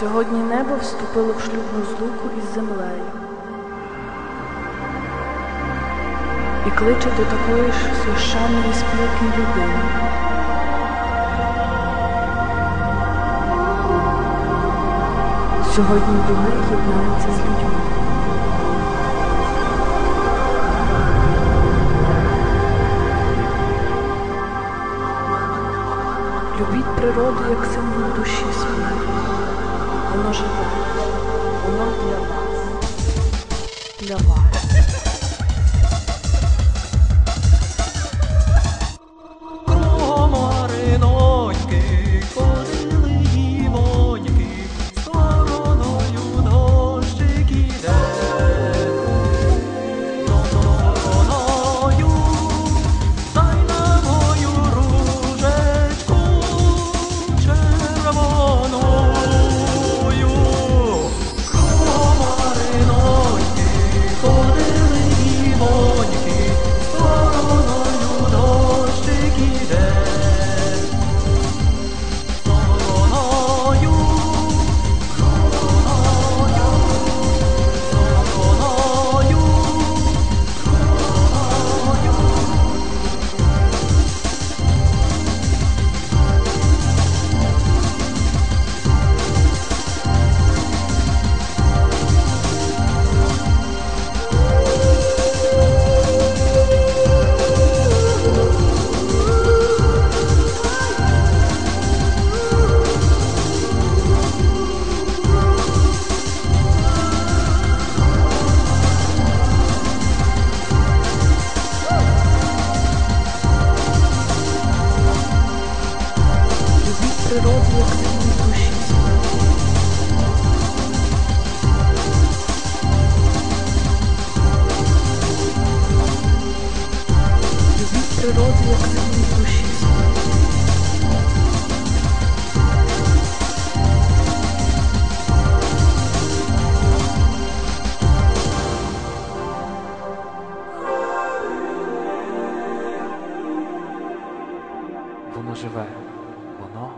Сьогодні небо вступило в шлюбну злуку із землею і кличе до такої ж священної спілки людини. Сьогодні боги єднаються з людьми. Любіть природу як символ душі своєї. Воно живе, воно для вас, для вас. Природу як символ душі своєї. Воно живе, воно